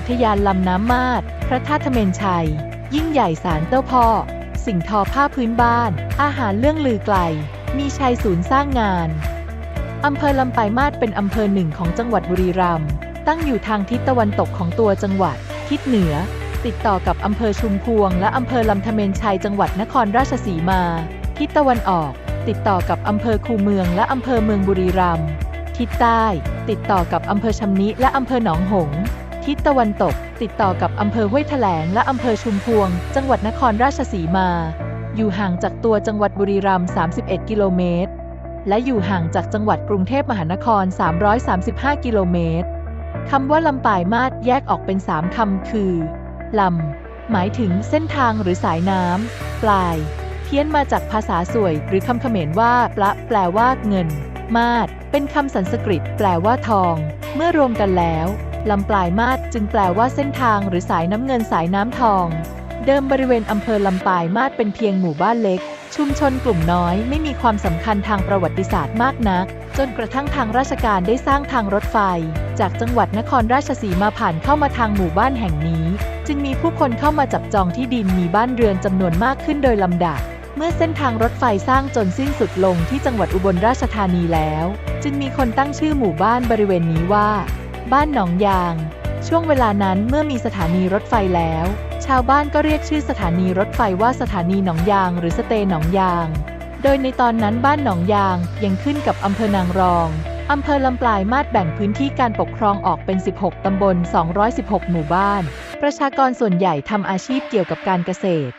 อุทยานลำน้ำมาด พระธาตุเมนชัย ยิ่งใหญ่ศาลเจ้าพ่อ สิ่งทอผ้าพื้นบ้าน อาหารเรื่องลือไกล มีชัยศูนย์สร้างงาน อำเภอลำปายมาศเป็นอำเภอหนึ่งของจังหวัดบุรีรัมย์ ตั้งอยู่ทางทิศตะวันตกของตัวจังหวัด ทิศเหนือ ติดต่อกับอำเภอชุมพวง และอำเภอลำธเมนชัยจังหวัดนครราชสีมา ทิศตะวันออก ติดต่อกับอำเภอคูเมือง และอำเภอเมืองบุรีรัมย์ ทิศใต้ ติดต่อกับอำเภอชำนิและอำเภอหนองหงส์ ทิศตะวันตก ติดต่อกับอำเภอห้วยแถลงและอำเภอชุมพวง จังหวัดนครราชสีมา อยู่ห่างจากตัวจังหวัดบุรีรัมย์ 31 กิโลเมตร และอยู่ห่างจากจังหวัดกรุงเทพมหานคร 335 กิโลเมตรคำว่าลำปายมาศแยกออกเป็น3คำคือ ลำ หมายถึงเส้นทางหรือสายน้ำ ปลาย เพี้ยนมาจากภาษาสวย หรือคำเขมรว่าปละแปลว่าเงิน มาศเป็นคำสันสกฤต แปลว่าทอง เมื่อรวมกันแล้ว ลำปลายมาศจึงแปลว่าเส้นทางหรือสายน้ำเงินสายน้ำทอง เดิมบริเวณอำเภอลำปลายมาศเป็นเพียงหมู่บ้านเล็ก ชุมชนกลุ่มน้อยไม่มีความสำคัญทางประวัติศาสตร์มากนัก จนกระทั่งทางราชการได้สร้างทางรถไฟ จากจังหวัดนครราชสีมาผ่านเข้ามาทางหมู่บ้านแห่งนี้ จึงมีผู้คนเข้ามาจับจองที่ดินมีบ้านเรือนจำนวนมากขึ้นโดยลำดับเมื่อเส้นทางรถไฟสร้างจนสิ้นสุดลงที่จังหวัดอุบลราชธานีแล้ว จึงมีคนตั้งชื่อหมู่บ้านบริเวณนี้ว่า บ้านหนองยาง ช่วงเวลานั้นเมื่อมีสถานีรถไฟแล้ว ชาวบ้านก็เรียกชื่อสถานีรถไฟว่าสถานีหนองยาง หรือสเตหนองยาง โดยในตอนนั้นบ้านหนองยางยังขึ้นกับอำเภอนางรองอำเภอลำปลายมาดแบ่งพื้นที่การปกครองออกเป็น 16 ตำบล 216 หมู่บ้าน ประชากรส่วนใหญ่ทำอาชีพเกี่ยวกับการเกษตร